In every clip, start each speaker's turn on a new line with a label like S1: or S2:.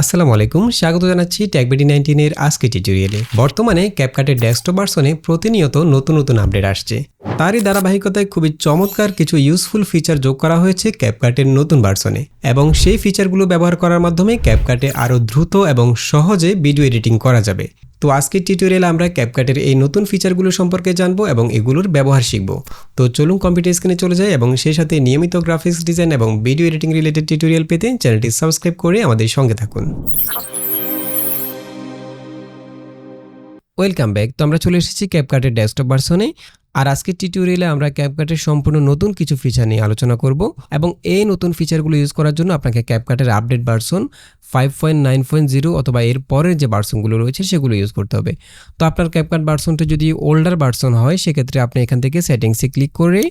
S1: আসসালামু আলাইকুম, স্বাগত জানাচ্ছি ট্যাগবিডি নাইনটিনের আজকে টিউটোরিয়ালে বর্তমানে ক্যাপকাটের ডেস্কটপ ভার্সনে প্রতিনিয়ত নতুন নতুন আপডেট আসছে। তারই ধারাবাহিকতায় খুবই চমৎকার কিছু ইউজফুল ফিচার যোগ করা হয়েছে ক্যাপকাটের নতুন ভার্সনে এবং সেই ফিচারগুলো ব্যবহার করার মাধ্যমে ক্যাপকাটে আরও দ্রুত এবং সহজে ভিডিও এডিটিং করা যাবে। তো আজকের টিউটোরিয়ালে আমরা ক্যাপকাটের এই নতুন ফিচারগুলো সম্পর্কে জানব এবং এগুলোর ব্যবহার শিখব। তো চলুন কম্পিউটার স্ক্রিনে চলে যাই এবং সেই সাথে নিয়মিত গ্রাফিক্স ডিজাইন এবং ভিডিও এডিটিং রিলেটেড টিউটোরিয়াল পেতে চ্যানেলটি সাবস্ক্রাইব করে আমাদের সঙ্গে থাকুন। ওয়েলকাম ব্যাক তো আমরা চলে এসেছি ক্যাপকার্টের ডেস্কটপ ভার্সনে আর আজকের টিউটোরিয়ালে আমরা ক্যাপকাটের সম্পূর্ণ নতুন কিছু ফিচার নিয়ে আলোচনা করব এবং এই নতুন ফিচারগুলো ইউজ করার জন্য আপনাকে ক্যাপকাটের update version five point nine point zero অথবা এর পরের যে ভার্সনগুলো রয়েছে সেগুলো ইউজ করতে হবে। তো আপনার ক্যাপকাট ভার্সনটা যদি ওল্ডার ভার্সন হয়, সেক্ষেত্রে আপনি এখান থেকে সেটিংসে ক্লিক করে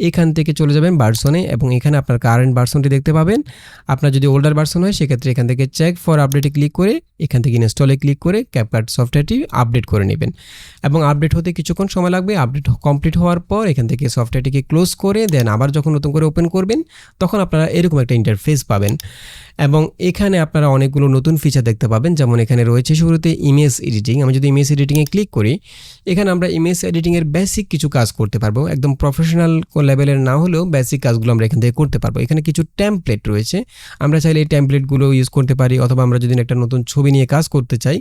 S1: এখান থেকে চলে যাবেন ভার্সনে এবং এখানে আপনার কারেন্ট ভার্সনটি দেখতে পাবেন। আপনার যদি ওল্ডার ভার্সন হয়, সেক্ষেত্রে এখান থেকে চেক ফর আপডেটে ক্লিক করে, এখান থেকে ইনস্টলে ক্লিক করে ক্যাপকাট সফটওয়্যারটি আপডেট করে নেবেন। এবং আপডেট হতে কিছুক্ষণ সময় লাগবে। আপডেট কমপ্লিট হওয়ার পর এখান থেকে সফটওয়্যারটিকে ক্লোজ করে দেন আবার যখন নতুন করে ওপেন করবেন, তখন আপনারা এরকম একটা ইন্টারফেস পাবেন। এবং এখানে আপনারা অনেকগুলো নতুন ফিচার দেখতে পাবেন। যেমন এখানে রয়েছে শুরুতে ইমেজ এডিটিং আমি যদি ইমেজ এডিটিংয়ে ক্লিক করি, এখানে আমরা ইমেজ এডিটিংয়ের বেসিক কিছু কাজ করতে পারব। একদম প্রফেশনাল লেভেলের না হলেও বেসিক কাজগুলো আমরা এখান থেকে করতে পারব। এখানে কিছু ট্যাম্পলেট রয়েছে। আমরা চাইলে এই ট্যাম্পলেটগুলো ইউজ করতে পারি অথবা আমরা যদি একটা নতুন ছবি নিয়ে কাজ করতে চাই,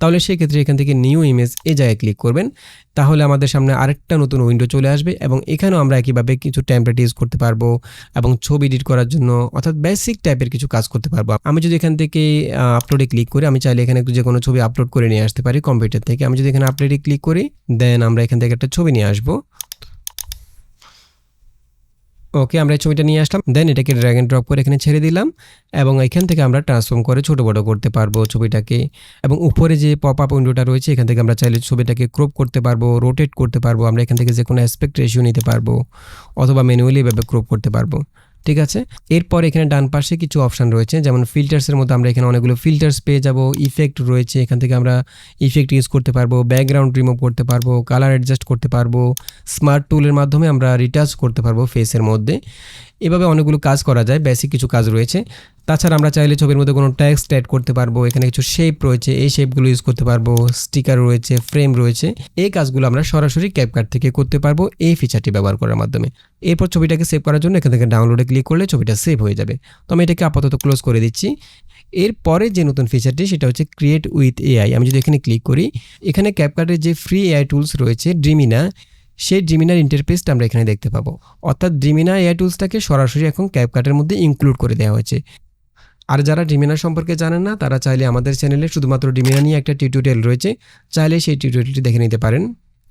S1: তাহলে সেই ক্ষেত্রে এখান থেকে নিউ ইমেজ এ জায়গায় ক্লিক করবেন। তাহলে আমাদের সামনে আরেকটা নতুন উইন্ডো চলে আসবে এবং এখানেও আমরা একইভাবে কিছু ট্যাম্পলেট ইউজ করতে পারব এবং ছবি এডিট করার জন্য অর্থাৎ বেসিক টাইপের কিছু কাজ করতে পারব। আমি যদি এখান থেকে আপলোডে ক্লিক করি, আমি চাইলে এখানে যে কোনো ছবি আপলোড করে নিয়ে আসতে পারি কম্পিউটার থেকে। আমি যদি এখানে আপলোডে ক্লিক করি দেন আমরা এখান থেকে একটা ছবি নিয়ে আসব। ওকে আমরা এই ছবিটা নিয়ে আসলাম। দেন এটাকে ড্র্যাগ অ্যান্ড ড্রপ করে এখানে ছেড়ে দিলাম এবং এখান থেকে আমরা ট্রান্সফর্ম করে ছোটো বড়ো করতে পারব ছবিটাকে। এবং উপরে যে পপ আপ উইন্ডোটা রয়েছে, এখান থেকে আমরা চাইলে ছবিটাকে ক্রপ করতে পারব রোটেট করতে পারব, আমরা এখান থেকে যে কোনো অ্যাসপেক্ট রেশিও নিতে পারব অথবা ম্যানুয়ালি এভাবে ক্রপ করতে পারব। ঠিক আছে? এরপর এখানে ডান পাশে কিছু অপশান রয়েছে, যেমন ফিল্টার্সের মধ্যে আমরা এখানে অনেকগুলো ফিল্টার্স পেয়ে যাব ইফেক্ট রয়েছে, এখান থেকে আমরা ইফেক্ট ইউজ করতে পারব ব্যাকগ্রাউন্ড রিমুভ করতে পারব কালার অ্যাডজাস্ট করতে পারব স্মার্ট টুলের মাধ্যমে আমরা রিটাচ করতে পারব ফেসের মধ্যে। এভাবে অনেকগুলো কাজ করা যায় বেসিক কিছু কাজ রয়েছে। তাছাড়া আমরা চাইলে ছবির মধ্যে কোনো ট্যাক্স অ্যাড করতে পারব, এখানে কিছু শেপ রয়েছে, এই শেপগুলো ইউজ করতে পারব স্টিকার রয়েছে ফ্রেম রয়েছে। এই কাজগুলো আমরা সরাসরি ক্যাপকার্ট থেকে করতে পারব এই ফিচারটি ব্যবহার করার মাধ্যমে। এরপর ছবিটাকে সেভ করার জন্য এখান থেকে ডাউনলোডে ক্লিক করলে ছবিটা সেভ হয়ে যাবে। তো আমি এটাকে আপাতত ক্লোজ করে দিচ্ছি। এরপরে যে নতুন ফিচারটি সেটা হচ্ছে ক্রিয়েট উইথ এআই আমি যদি এখানে ক্লিক করি, এখানে ক্যাপকার্টের যে ফ্রি এআই টুলস রয়েছে ড্রিমিনা সেই ড্রিমিনার ইন্টারফেসটা আমরা এখানে দেখতে পাবো। অর্থাৎ ড্রিমিনা এআই টুলসটাকে সরাসরি এখন ক্যাপকার্টের মধ্যে ইনক্লুড করে দেওয়া হয়েছে। আর যারা ডিমিনা সম্পর্কে জানেন না, তারা চাইলে আমাদের চ্যানেলে শুধুমাত্র ডিমিনা নিয়ে একটা টিউটোরিয়াল রয়েছে, চাইলে সেই টিউটোরিয়ালটি দেখে নিতে পারেন।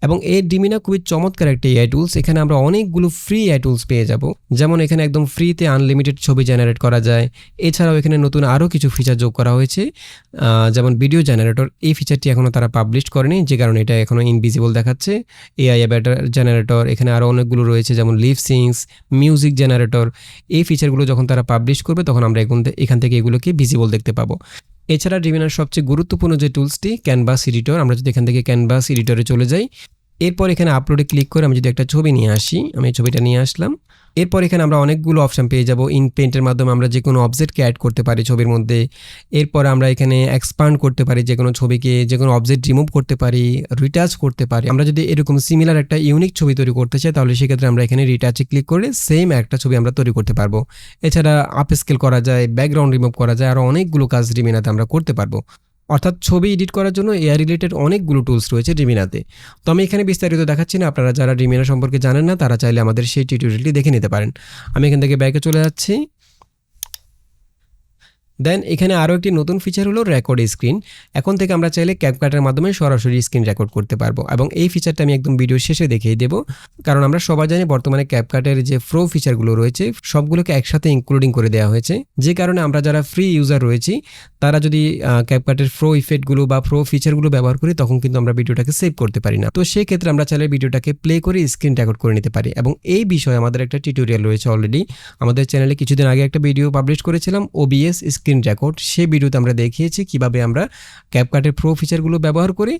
S1: এবং এই ডিমিনা খুবই চমৎকার একটা এআই টুলস এখানে আমরা অনেকগুলো ফ্রি এআই টুলস পেয়ে যাব। যেমন এখানে একদম ফ্রিতে আনলিমিটেড ছবি জেনারেট করা যায়। এছাড়াও এখানে নতুন আরও কিছু ফিচার যোগ করা হয়েছে। যেমন ভিডিও জেনারেটর এই ফিচারটি এখনও তারা পাবলিশ করেনি, যে কারণে এটা এখনও ইনভিজিবল দেখাচ্ছে। এআই ব্যাটার জেনারেটর এখানে আরও অনেকগুলো রয়েছে, যেমন লিভ সিংস মিউজিক জেনারেটর এই ফিচারগুলো যখন তারা পাবলিশ করবে, তখন আমরা এখান থেকে এগুলোকে ভিজিবল দেখতে পাবো। এছাড়া ডিভিনার সবচেয়ে গুরুত্বপূর্ণ যে টুলসটি ক্যানভাস এডিটর আমরা যদি এখান থেকে ক্যানভাস এডিটরে চলে যাই এরপর এখানে আপলোডে ক্লিক করে আমি যদি একটা ছবি নিয়ে আসি, আমি ছবিটা নিয়ে আসলাম। এরপর এখানে আমরা অনেকগুলো অপশান পেয়ে যাব। ইন পেন্টের মাধ্যমে আমরা যে কোনো অবজেক্টকে অ্যাড করতে পারি ছবির মধ্যে। এরপর আমরা এখানে এক্সপান্ড করতে পারি যে কোনো ছবিকে, যে কোনো অবজেক্ট রিমুভ করতে পারি রিটাচ করতে পারি। আমরা যদি এরকম সিমিলার একটা ইউনিক ছবি তৈরি করতে চাই, তাহলে সেক্ষেত্রে আমরা এখানে রিটাচে ক্লিক করে সেম একটা ছবি আমরা তৈরি করতে পারব। এছাড়া আপ স্কেল করা যায় ব্যাকগ্রাউন্ড রিমুভ করা যায় আরও অনেকগুলো কাজ রিমিনাতে আমরা করতে পারব। অর্থাৎ ছবি এডিট করার জন্য এআই রিলেটেড অনেকগুলো টুলস রয়েছে রিমিনাতে তো আমি এখানে বিস্তারিত দেখাচ্ছি না, আপনারা যারা রিমিনা সম্পর্কে জানেন না, তারা চাইলে আমাদের সেই টিউটোরিয়ালটি দেখে নিতে পারেন। আমি এখান থেকে ব্যাকে চলে যাচ্ছি। দেন এখানে আরও একটি নতুন ফিচার হলো রেকর্ড স্ক্রিন এখন থেকে আমরা চাইলে ক্যাপকাটের মাধ্যমে সরাসরি স্ক্রিন রেকর্ড করতে পারব। এবং এই ফিচারটা আমি একদম ভিডিও শেষে দেখিয়ে দেবো। কারণ আমরা সবাই জানি বর্তমানে ক্যাপকাটের যে ফ্রো ফিচারগুলো রয়েছে, সবগুলোকে একসাথে ইনক্লুডিং করে দেওয়া হয়েছে। যে কারণে আমরা যারা ফ্রি ইউজার রয়েছি, তারা যদি ক্যাপকাটের ফ্রো ইফেক্টগুলো বা ফ্রো ফিচারগুলো ব্যবহার করি, তখন কিন্তু আমরা ভিডিওটাকে সেভ করতে পারি না। তো সেক্ষেত্রে আমরা চাইলে ভিডিওটাকে প্লে করে স্ক্রিন রেকর্ড করে নিতে পারি। এবং এই বিষয়ে আমাদের একটা টিউটোরিয়াল রয়েছে অলরেডি আমাদের চ্যানেলে কিছুদিন আগে একটা ভিডিও পাবলিশ করেছিলাম ওবিএস স্ক্রিন রেকর্ড সেই ভিডিওতে আমরা দেখিয়েছি কীভাবে আমরা ক্যাপকাটের প্রো ফিচারগুলো ব্যবহার করে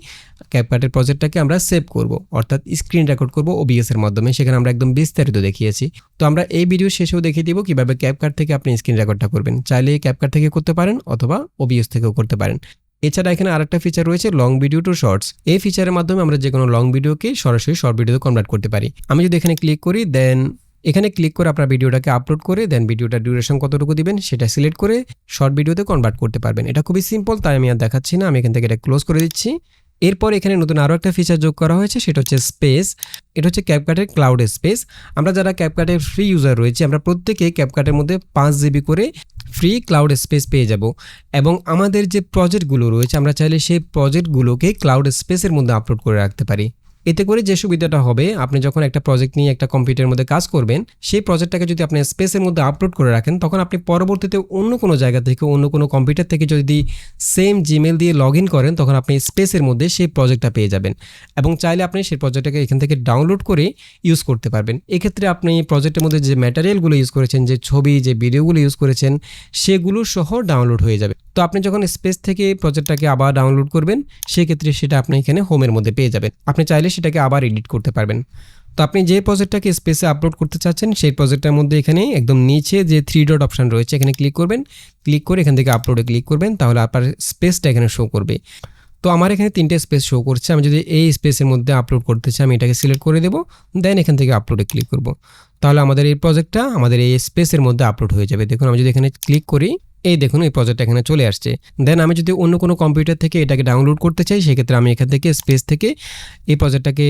S1: ক্যাপকাটের প্রজেক্টটাকে আমরা সেভ করব, অর্থাৎ স্ক্রিন রেকর্ড করব ওবিএস এর মাধ্যমে। সেখানে আমরা একদম বিস্তারিত দেখিয়েছি। তো আমরা এই ভিডিও শেষেও দেখিয়ে দিব কীভাবে ক্যাপকাট থেকে আপনি স্ক্রিন রেকর্ডটা করবেন। চাইলে ক্যাপকাট থেকে করতে পারেন অথবা ওবিএস থেকেও করতে পারেন। এছাড়া এখানে আরেকটা ফিচার রয়েছে লং ভিডিও টু শর্টস এই ফিচারের মাধ্যমে আমরা যে কোনো লং ভিডিওকে সরাসরি শর্ট ভিডিওতে কনভার্ট করতে পারি। আমি যদি এখানে ক্লিক করি দেন এখানে ক্লিক করে আপনার ভিডিওটাকে আপলোড করে দেন ভিডিওটার ডিউরেশন কতটুকু দিবেন সেটা সিলেক্ট করে শর্ট ভিডিওতে কনভার্ট করতে পারবেন। এটা খুবই সিম্পল তাই আমি আর দেখাচ্ছি না, আমি এখান থেকে এটা ক্লোজ করে দিচ্ছি। এরপর এখানে নতুন আরও একটা ফিচার যোগ করা হয়েছে, সেটা হচ্ছে স্পেস এটা হচ্ছে ক্যাপকাটের ক্লাউড স্পেস আমরা যারা ক্যাপকাটের ফ্রি ইউজার রয়েছে, আমরা প্রত্যেকে ক্যাপকাটের মধ্যে পাঁচ জিবি করে ফ্রি ক্লাউড স্পেস পেয়ে যাব। এবং আমাদের যে প্রজেক্টগুলো রয়েছে, আমরা চাইলে সেই প্রজেক্টগুলোকে ক্লাউড স্পেসের মধ্যে আপলোড করে রাখতে পারি। এতে করে যে সুবিধাটা হবে, আপনি যখন একটা প্রজেক্ট নিয়ে একটা কম্পিউটারের মধ্যে কাজ করবেন, সেই প্রজেক্টটাকে যদি আপনি স্পেসের মধ্যে আপলোড করে রাখেন, তখন আপনি পরবর্তীতে অন্য কোনো জায়গা থেকে, অন্য কোনো কম্পিউটার থেকে যদি সেম জিমেল দিয়ে লগ ইন করেন, তখন আপনি স্পেসের মধ্যে সেই প্রজেক্টটা পেয়ে যাবেন। এবং চাইলে আপনি সেই প্রজেক্টটাকে এখান থেকে ডাউনলোড করে ইউজ করতে পারবেন। এক্ষেত্রে আপনি প্রজেক্টের মধ্যে যে ম্যাটেরিয়ালগুলো ইউজ করেছেন, যে ছবি, যে ভিডিওগুলো ইউজ করেছেন, সেগুলো সহ ডাউনলোড হয়ে যাবে। তো আপনি যখন স্পেস থেকে প্রজেক্টটাকে আবার ডাউনলোড করবেন, সেক্ষেত্রে সেটা আপনি এখানে হোমের মধ্যে পেয়ে যাবেন। আপনি চাইলে সেটাকে আবার এডিট করতে পারবেন। তো আপনি যে প্রজেক্টটাকে স্পেসে আপলোড করতে চাচ্ছেন, সেই প্রজেক্টটার মধ্যে এখানে একদম নিচে যে থ্রি ডট অপশান রয়েছে, এখানে ক্লিক করবেন। ক্লিক করে এখান থেকে আপলোডে ক্লিক করবেন, তাহলে আপনার স্পেসটা এখানে শো করবে। তো আমার এখানে তিনটে স্পেস শো করছে। আমি যদি এই স্পেসের মধ্যে আপলোড করতে চাই, আমি এটাকে সিলেক্ট করে দেবো দেন এখান থেকে আপলোডে ক্লিক করব। তাহলে আমাদের এই প্রজেক্টটা আমাদের এই স্পেসের মধ্যে আপলোড হয়ে যাবে। দেখুন, আমি যদি এখানে ক্লিক করি এই দেখুন, এই প্রজেক্ট এখানে চলে আসছে। দেন আমি যদি অন্য কোনো কম্পিউটার থেকে এটাকে ডাউনলোড করতে চাই, সেক্ষেত্রে আমি এখান থেকে স্পেস থেকে এই প্রজেক্টটাকে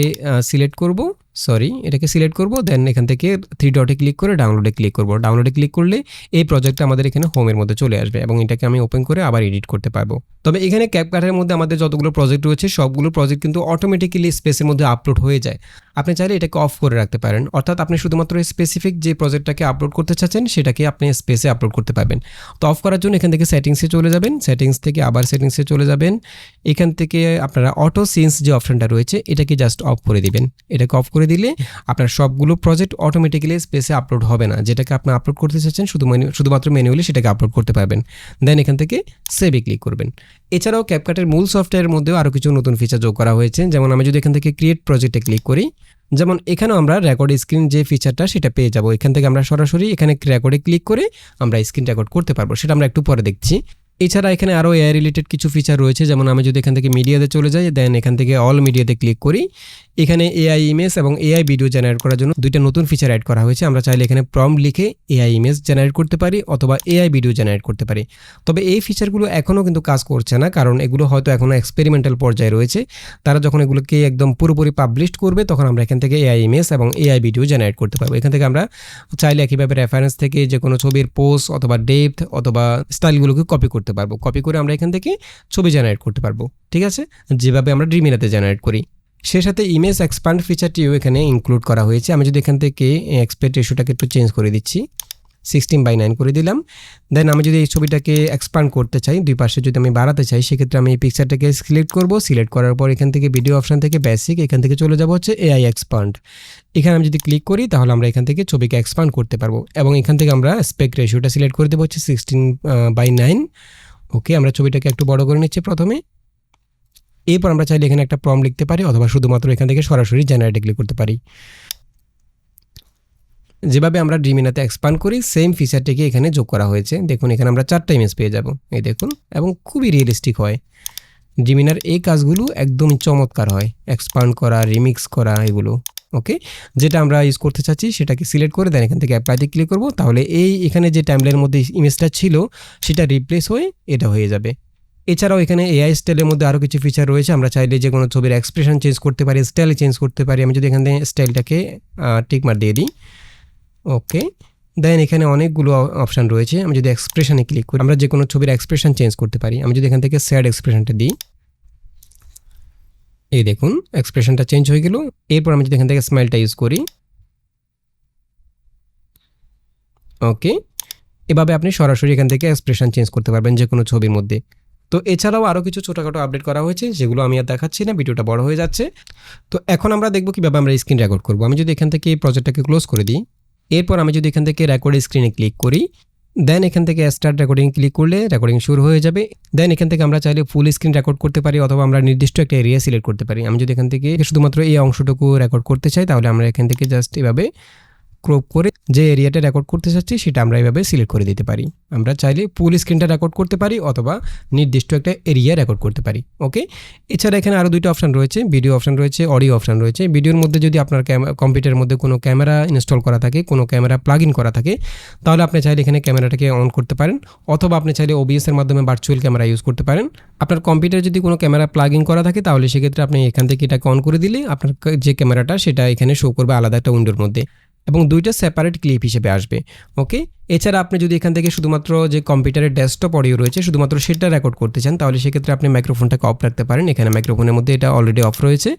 S1: সিলেক্ট করব। সরি এটাকে সিলেক্ট করব দেন এখান থেকে থ্রি ডটে ক্লিক করে ডাউনলোডে ক্লিক করব। ডাউনলোডে ক্লিক করলে এই প্রজেক্টটা আমাদের এখানে হোমের মধ্যে চলে আসবে এবং এটাকে আমি ওপেন করে আবার এডিট করতে পারব। তবে এখানে ক্যাপকাটের মধ্যে আমাদের যতগুলো প্রজেক্ট রয়েছে, সবগুলো প্রজেক্ট কিন্তু অটোমেটিক্যালি স্পেসের মধ্যে আপলোড হয়ে যায়। আপনি চাইলে এটাকে অফ করে রাখতে পারেন। অর্থাৎ আপনি শুধুমাত্র স্পেসিফিক যে প্রজেক্টটাকে আপলোড করতে চাচ্ছেন, সেটাকে আপনি স্পেসে আপলোড করতে পারবেন। তো অফ করার জন্য এখান থেকে সেটিংসে চলে যাবেন। সেটিংস থেকে আবার সেটিংসে চলে যাবেন। এখান থেকে আপনারা অটো সিন্স যে অপশনটা রয়েছে, এটাকে জাস্ট অফ করে দিবেন। এটাকে অফ করে দিলে আপনার সবগুলো প্রজেক্ট অটোমেটিক্যালি স্পেসে আপলোড হবে না। যেটাকে আপনি আপলোড করতে চাচ্ছেন, শুধু শুধুমাত্র ম্যানুয়ালি সেটাকে আপলোড করতে পারবেন। দেন এখান থেকে সেভে ক্লিক করবেন। এছাড়াও ক্যাপকাটের মূল সফটওয়্যারের মধ্যেও আরও কিছু নতুন ফিচার যোগ করা হয়েছে। যেমন আমি যদি এখান থেকে ক্রিয়েট প্রজেক্টে ক্লিক করি, যেমন এখানেও আমরা রেকর্ড স্ক্রিন যে ফিচারটা সেটা পেয়ে যাব। এখান থেকে আমরা সরাসরি এখানে রেকর্ডে ক্লিক করে আমরা স্ক্রিন রেকর্ড করতে পারব। সেটা আমরা একটু পরে দেখছি। এছাড়া এখানে আরও এআই রিলেটেড কিছু ফিচার রয়েছে, যেমন আমি যদি এখান থেকে মিডিয়াতে চলে যাই দেন এখান থেকে অল মিডিয়াতে ক্লিক করি। এখানে এআই ইমেজ এবং এআই ভিডিও জেনারেট করার জন্য দুইটা নতুন ফিচার অ্যাড করা হয়েছে। আমরা চাইলে এখানে প্রম লিখে এআই ইমেজ জেনারেট করতে পারি অথবা এআই ভিডিও জেনারেট করতে পারি। তবে এই ফিচারগুলো এখনও কিন্তু কাজ করছে না, কারণ এগুলো হয়তো এখনও এক্সপেরিমেন্টাল পর্যায়ে রয়েছে। তারা যখন এগুলোকে একদম পুরোপুরি পাবলিশ করবে, তখন আমরা এখান থেকে এআই ইমেজ এবং এআই ভিডিও জেনারেট করতে পারব। এখান থেকে আমরা চাইলে একইভাবে রেফারেন্স থেকে যে কোনো ছবির পোস্ট অথবা ডেপথ অথবা স্টাইলগুলোকে কপি করতে পারব। কপি করে আমরা এখান থেকে ছবি জেনারেট করতে পারব। ঠিক আছে? যেভাবে আমরা ড্রিমিনাতে জেনারেট করি। সে সাথে ইমেজ এক্সপান্ড ফিচারটিও এখানে ইনক্লুড করা হয়েছে। আমি যদি এখান থেকে এক্সপেক্ট রেশোটাকে একটু চেঞ্জ করে দিচ্ছি। সিক্সটিন বাই নাইন করে দিলাম। দেন আমি যদি এই ছবিটাকে এক্সপান্ড করতে চাই, দুই পাশে যদি আমি বাড়াতে চাই, সেক্ষেত্রে আমি এই পিকচারটাকে সিলেক্ট করব। সিলেক্ট করার পর এখান থেকে ভিডিও অপশান থেকে বেসিক এখান থেকে চলে যাব হচ্ছে এআই এক্সপান্ড এখানে আমি যদি ক্লিক করি, তাহলে আমরা এখান থেকে ছবিকে এক্সপান্ড করতে পারব। এবং এখান থেকে আমরা স্পেক রেশিওটা সিলেক্ট করে দেবো হচ্ছে সিক্সটিন বাই নাইন ওকে আমরা ছবিটাকে একটু বড় করে নিচ্ছি প্রথমে। এরপর আমরা চাইলে এখানে একটা প্রম লিখতে পারি, অথবা শুধুমাত্র এখান থেকে সরাসরি জেনারেটে ক্লিক করতে পারি। যেভাবে আমরা ড্রিমিনাতে এক্সপান্ড করি সেম ফিচারটিকে এখানে যোগ করা হয়েছে। দেখুন, এখানে আমরা চারটা ইমেজ পেয়ে যাব। এই দেখুন, এবং খুবই রিয়েলিস্টিক হয়। ড্রিমিনার এই কাজগুলো একদমই চমৎকার হয়। এক্সপান্ড করা রিমিক্স করা, এগুলো ওকে যেটা আমরা ইউজ করতে চাচ্ছি, সেটাকে সিলেক্ট করে দেন এখান থেকে অ্যাপ্লাইতে ক্লিক করব। তাহলে এই এখানে যে টাইমলাইনের মধ্যে ইমেজটা ছিল, সেটা রিপ্লেস হয়ে এটা হয়ে যাবে। এছাড়াও এখানে এআই স্টাইলের মধ্যে আরও কিছু ফিচার রয়েছে। আমরা চাইলে যে কোনো ছবির এক্সপ্রেশন চেঞ্জ করতে পারি স্টাইল চেঞ্জ করতে পারি। আমি যদি এখান থেকে স্টাইলটাকে টিকমার দিয়ে দিই ওকে দেন এখানে অনেকগুলো অপশান রয়েছে। আমি যদি এক্সপ্রেশনে ক্লিক করি, আমরা যে কোনো ছবির এক্সপ্রেশন চেঞ্জ করতে পারি। আমি যদি এখান থেকে স্যাড এক্সপ্রেশনটা দিই, এই দেখুন এক্সপ্রেশনটা চেঞ্জ হয়ে গেল। এরপর আমি যদি এখান থেকে স্মাইলটা ইউজ করি ওকে এভাবে আপনি সরাসরি এখান থেকে এক্সপ্রেশন চেঞ্জ করতে পারবেন যে কোনো ছবির মধ্যে। তো এছাড়াও আরও কিছু ছোটোখাটো আপডেট করা হয়েছে, যেগুলো আমি আর দেখাচ্ছি না, ভিডিওটা বড় হয়ে যাচ্ছে। তো এখন আমরা দেখব কীভাবে আমরা স্ক্রিন রেকর্ড করব। আমি যদি এখান থেকে এই প্রজেক্টটাকে ক্লোজ করে দিই এরপর আমি যদি এখান থেকে রেকর্ড স্ক্রিনে ক্লিক করি দেন এখান থেকে স্টার্ট রেকর্ডিং ক্লিক করলে রেকর্ডিং শুরু হয়ে যাবে। দেন এখান থেকে আমরা চাইলে ফুল স্ক্রিন রেকর্ড করতে পারি অথবা আমরা নির্দিষ্ট একটা এরিয়া সিলেক্ট করতে পারি। আমি যদি এখান থেকে শুধুমাত্র এই অংশটুকু রেকর্ড করতে চাই, তাহলে আমরা এখান থেকে জাস্ট এভাবে ক্রপ করে যে এরিয়াটা রেকর্ড করতে চাচ্ছি, সেটা আমরা এভাবে সিলেক্ট করে দিতে পারি। আমরা চাইলে ফুল স্ক্রিনটা রেকর্ড করতে পারি অথবা নির্দিষ্ট একটা এরিয়া রেকর্ড করতে পারি, ওকে? এছাড়া এখানে আরও দুইটা অপশান রয়েছে, ভিডিও অপশান রয়েছে, অডিও অপশান রয়েছে। ভিডিওর মধ্যে যদি আপনার কম্পিউটারের মধ্যে কোনো ক্যামেরা ইনস্টল করা থাকে, কোনো ক্যামেরা প্লাগ ইন করা থাকে, তাহলে আপনি চাইলে এখানে ক্যামেরাটাকে অন করতে পারেন, অথবা আপনি চাইলে ওবিএসের মাধ্যমে ভার্চুয়াল ক্যামেরা ইউজ করতে পারেন। আপনার কম্পিউটারে যদি কোনো ক্যামেরা প্লাগ ইন করা থাকে, তাহলে সেক্ষেত্রে আপনি এখান থেকে এটাকে অন করে দিলে আপনার যে ক্যামেরাটা, সেটা এখানে শো করবে আলাদা একটা উইন্ডোর মধ্যে। এবং দুইটা সেপারেট ক্লিপ হিসেবে আসবে ওকে এছাড়া আপনি যদি এখান থেকে শুধুমাত্র যে কম্পিউটারের ডেস্কটপ অডিও রয়েছে, শুধুমাত্র সেটা রেকর্ড করতে চান, তাহলে সেক্ষেত্রে আপনি মাইক্রোফোনটাকে অফ রাখতে পারেন। এখানে মাইক্রোফোনের মধ্যে এটা অলরেডি অফ রয়েছে।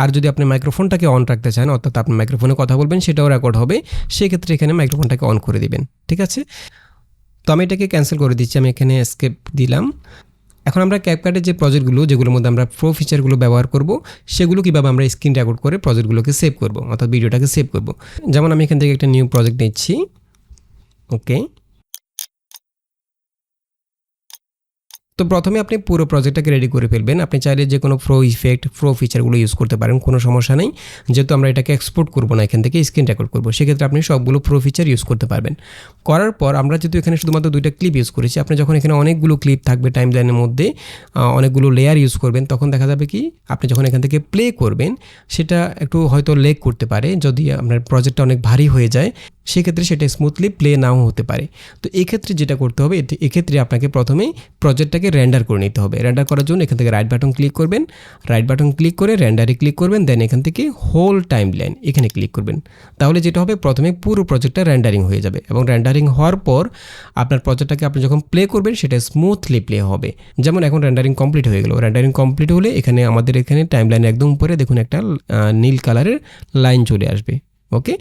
S1: আর যদি আপনি মাইক্রোফোনটাকে অন রাখতে চান, অর্থাৎ আপনি মাইক্রোফোনে কথা বলবেন, সেটাও রেকর্ড হবে। সেক্ষেত্রে এখানে মাইক্রোফোনটাকে অন করে দিবেন, ঠিক আছে? তো আমি এটাকে ক্যান্সেল করে দিচ্ছি, আমি এখানে স্কেপ দিলাম। এখন আমরা ক্যাপকার্টের যে প্রজেক্টগুলো যেগুলোর মধ্যে আমরা প্রো ফিচারগুলো ব্যবহার করব, সেগুলো কীভাবে আমরা স্ক্রিন রেকর্ড করে প্রজেক্টগুলোকে সেভ করব, অর্থাৎ ভিডিওটাকে সেভ করব। যেমন আমি এখান থেকে একটা নিউ প্রজেক্ট নিচ্ছি ওকে তো প্রথমে আপনি পুরো প্রজেক্টটাকে রেডি করে ফেলবেন। আপনি চাইলে যে কোনো প্রো ইফেক্ট প্রো ফিচারগুলো ইউজ করতে পারেন, কোনো সমস্যা নেই। যেহেতু আমরা এটাকে এক্সপোর্ট করব না, এখান থেকে স্ক্রিন রেকর্ড করব, সেক্ষেত্রে আপনি সবগুলো প্রো ফিচার ইউজ করতে পারবেন। করার পর আমরা যেহেতু এখানে শুধুমাত্র দুইটা ক্লিপ ইউজ করেছি, আপনি যখন এখানে অনেকগুলো ক্লিপ থাকবে টাইম লাইনের মধ্যে অনেকগুলো লেয়ার ইউজ করবেন, তখন দেখা যাবে কি, আপনি যখন এখান থেকে প্লে করবেন, সেটা একটু হয়তো লেক করতে পারে, যদি আপনার প্রজেক্টটা অনেক ভারী হয়ে যায়, সেক্ষেত্রে সেটা স্মুথলি প্লে নাও হতে পারে। তো এক্ষেত্রে যেটা করতে হবে এক্ষেত্রে আপনাকে প্রথমেই প্রজেক্টটাকে র্যান্ডার করে নিতে হবে। র্যান্ডার করার জন্য এখান থেকে রাইট বাটন ক্লিক করবেন। রাইট বাটন ক্লিক করে র্যান্ডারে ক্লিক করবেন দেন এখান থেকে হোল টাইম লাইন এখানে ক্লিক করবেন। তাহলে যেটা হবে, প্রথমে পুরো প্রজেক্টটা র্যান্ডারিং হয়ে যাবে এবং র্যান্ডারিং হওয়ার পর আপনার প্রজেক্টটাকে আপনি যখন প্লে করবেন, সেটা স্মুথলি প্লে হবে। যেমন এখন র্যান্ডারিং কমপ্লিট হয়ে গেল। র্যান্ডারিং কমপ্লিট হলে এখানে আমাদের এখানে টাইম লাইন একদম উপরে দেখুন একটা নীল কালারের লাইন চলে আসবে। ওকে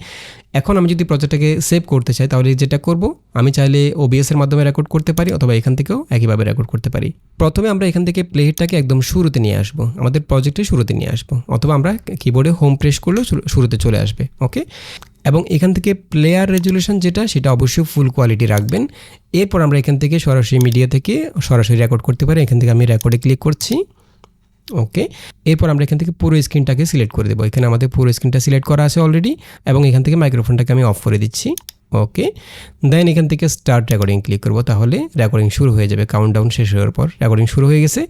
S1: এখন আমি যদি প্রজেক্টটাকে সেভ করতে চাই, তাহলে যেটা করব, আমি চাইলে ওবিএস এর মাধ্যমে রেকর্ড করতে পারি, অথবা এখান থেকেও একইভাবে রেকর্ড করতে পারি। প্রথমে আমরা এখান থেকে প্লেহেডটাকে একদম শুরুতে নিয়ে আসব। আমাদের প্রজেক্টের শুরুতে নিয়ে আসব। অথবা আমরা কিবোর্ডে হোম প্রেস করলেও শুরুতে চলে আসবে। ওকে এবং এখান থেকে প্লেয়ার রেজুলেশন যেটা, সেটা অবশ্যই ফুল কোয়ালিটি রাখবেন। এরপর আমরা এখান থেকে সরাসরি মিডিয়া থেকে সরাসরি রেকর্ড করতে পারি। এখান থেকে আমি রেকর্ডে ক্লিক করছি। ওকে এরপর আমরা এখান থেকে পুরো স্ক্রিনটাকে সিলেক্ট করে দেবো। এখানে আমাদের পুরো স্ক্রিনটা সিলেক্ট করা আছে অলরেডি এবং এখান থেকে মাইক্রোফোনটাকে আমি অফ করে দিচ্ছি। ওকে দেন এখান থেকে স্টার্ট রেকর্ডিং ক্লিক করব। তাহলে রেকর্ডিং শুরু হয়ে যাবে। কাউন্টডাউন শেষ হওয়ার পর রেকর্ডিং শুরু হয়ে গেছে।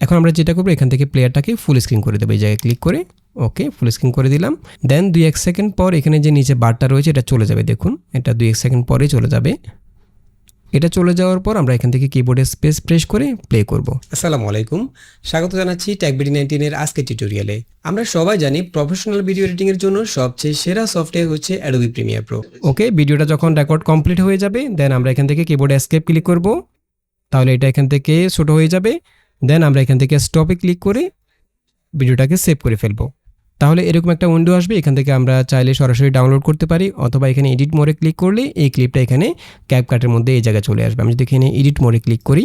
S1: এখন আমরা যেটা করব, এখান থেকে প্লেয়ারটাকে ফুল স্ক্রিন করে দেবো। এই জায়গায় ক্লিক করে। ওকে ফুল স্ক্রিন করে দিলাম। দেন দুই এক সেকেন্ড পর এখানে যে নিচে বারটা রয়েছে, এটা চলে যাবে। দেখুন, এটা দুই এক সেকেন্ড পরে চলে যাবে। এটা চলে যাওয়ার পর আমরা এখান থেকে কিবোর্ডে স্পেস প্রেস করে প্লে করব। আসসালামু আলাইকুম। স্বাগত জানাচ্ছি ট্যাকবিডি নাইনটিনের আজকের টিউটোরিয়ালে আমরা সবাই জানি প্রফেশনাল ভিডিও এডিটিং এর জন্য সবচেয়ে সেরা সফটওয়্যার হচ্ছে অ্যাডোবি প্রিমিয়ার প্রো ওকে ভিডিওটা যখন রেকর্ড কমপ্লিট হয়ে যাবে দেন আমরা এখান থেকে কিবোর্ডে এসকেপ ক্লিক করব। তাহলে এটা এখান থেকে ছোট হয়ে যাবে। দেন আমরা এখান থেকে স্টপে ক্লিক করে ভিডিওটাকে সেভ করে ফেলব। তাহলে এরকম একটা উইন্ডো আসবে, এখান থেকে আমরা চাইলে সরাসরি ডাউনলোড করতে পারি, অথবা এখানে এডিট মোড়ে ক্লিক করলে এই ক্লিপটা এখানে ক্যাপকাটের মধ্যে এই জায়গায় চলে আসবে। আমি যদি এখানে এডিট মোড়ে ক্লিক করি,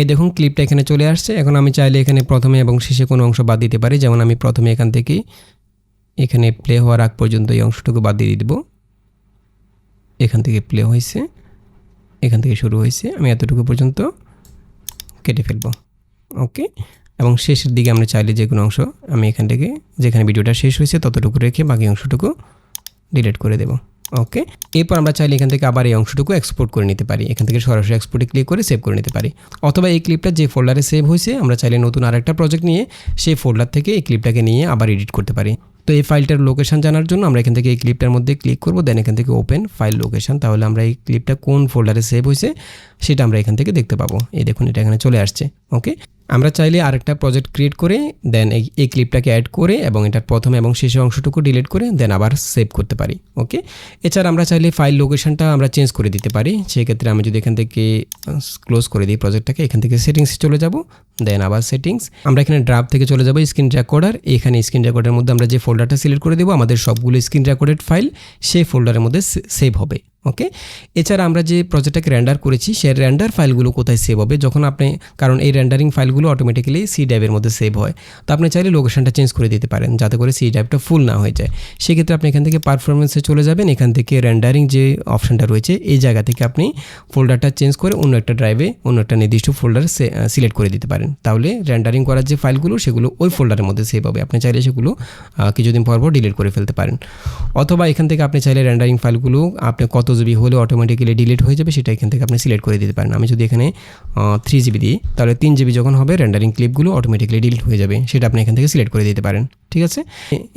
S1: এই দেখুন ক্লিপটা এখানে চলে আসছে। এখন আমি চাইলে এখানে প্রথমে এবং শেষে কোনো অংশ বাদ দিতে পারি। যেমন আমি প্রথমে এখান থেকে এখানে প্লে হওয়ার আগ পর্যন্ত এই অংশটুকু বাদ দিয়ে দেবো। এখান থেকে প্লে হয়েছে, এখান থেকে শুরু হয়েছে। আমি এতটুকু পর্যন্ত কেটে ফেলব। ওকে এবং শেষের দিকে আমরা চাইলে যে কোনো অংশ আমি এখান থেকে যেখানে ভিডিওটা শেষ হয়েছে ততটুকু রেখে বাকি অংশটুকু ডিলিট করে দেবো। ওকে এরপর আমরা চাইলে এখান থেকে আবার এই অংশটুকু এক্সপোর্ট করে নিতে পারি। এখান থেকে সরাসরি এক্সপোর্টে ক্লিক করে সেভ করে নিতে পারি। অথবা এই ক্লিপটা যে ফোল্ডারে সেভ হয়েছে, আমরা চাইলে নতুন আরেকটা প্রজেক্ট নিয়ে সেই ফোল্ডার থেকে এই ক্লিপটাকে নিয়ে আবার এডিট করতে পারি। তো এই ফাইলটার লোকেশান জানার জন্য আমরা এখান থেকে এই ক্লিপটার মধ্যে ক্লিক করব দেন এখান থেকে ওপেন ফাইল লোকেশন তাহলে আমরা এই ক্লিপটা কোন ফোল্ডারে সেভ হয়েছে, সেটা আমরা এখান থেকে দেখতে পাবো। এই দেখুন, এটা এখানে চলে আসছে। ওকে আমরা চাইলে আরেকটা প্রজেক্ট ক্রিয়েট করে দেন এই ক্লিপটাকে অ্যাড করে এবং এটার প্রথম এবং শেষের অংশটুকু ডিলিট করে দেন আবার সেভ করতে পারি ওকে এছাড়া আমরা চাইলে ফাইল লোকেশনটা আমরা চেঞ্জ করে দিতে পারি। সেক্ষেত্রে আমি যদি এখান থেকে ক্লোজ করে দিই প্রজেক্টটাকে এখান থেকে সেটিংসে চলে যাব দেন আবার সেটিংস আমরা এখানে ড্রাফ থেকে চলে যাব স্ক্রিন রেকর্ডার এখানে স্ক্রিন রেকর্ডের মধ্যে আমরা যে ফোল্ডারটা সিলেক্ট করে দেবো, আমাদের সবগুলো স্ক্রিন রেকর্ডেড ফাইল সেই ফোল্ডারের মধ্যে সেভ হবে। ওকে এছাড়া আমরা যে প্রজেক্টটাকে র্যান্ডার করেছি, সেই র্যান্ডার ফাইলগুলো কোথায় সেভ হবে? যখন আপনি, কারণ এই র্যান্ডারিং ফাইলগুলো অটোমেটিক্যালি সি ড্রাইভের মধ্যে সেভ হয়। তো আপনি চাইলে লোকেশনটা চেঞ্জ করে দিতে পারেন, যাতে করে সি ড্রাইভটা ফুল না হয়ে যায়। সেক্ষেত্রে আপনি এখান থেকে পারফরমেন্সে চলে যাবেন, এখান থেকে র্যান্ডারিং যে অপশানটা রয়েছে, এই জায়গা থেকে আপনি ফোল্ডারটা চেঞ্জ করে অন্য একটা ড্রাইভে অন্য একটা নির্দিষ্ট ফোল্ডার সিলেক্ট করে দিতে পারেন। তাহলে র্যান্ডারিং করার যে ফাইলগুলো সেগুলো ওই ফোল্ডারের মধ্যে সেভ হবে। আপনি চাইলে সেগুলো কিছুদিন পর পর ডিলিট করে ফেলতে পারেন। অথবা এখান থেকে আপনি চাইলে র্যান্ডারিং ফাইলগুলো আপনি কত জিবি হলে অটোমেটিক্যালি ডিলিট হয়ে যাবে, সেটা এখান থেকে আপনি সিলেক্ট করে দিতে পারেন। আমি যদি এখানে থ্রি জিবি দিই, তাহলে তিন জিবি যখন হবে র্যান্ডারিং ক্লিপগুলো অটোমেটিক্যালি ডিলিট হয়ে যাবে, সেটা আপনি এখান থেকে সিলেক্ট করে দিতে পারেন, ঠিক আছে?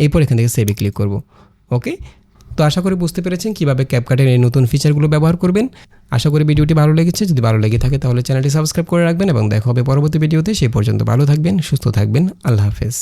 S1: এরপর এখান থেকে সেভে ক্লিক করব ওকে তো আশা করি বুঝতে পেরেছেন কীভাবে ক্যাপকাটের এই নতুন ফিচারগুলো ব্যবহার করবেন। আশা করি ভিডিওটি ভালো লেগেছে, যদি ভালো লেগে থাকে তাহলে চ্যানেলটি সাবস্ক্রাইব করে রাখবেন এবং দেখা হবে পরবর্তী ভিডিওতে, সেই পর্যন্ত ভালো থাকবেন, সুস্থ থাকবেন, আল্লাহ হাফেজ।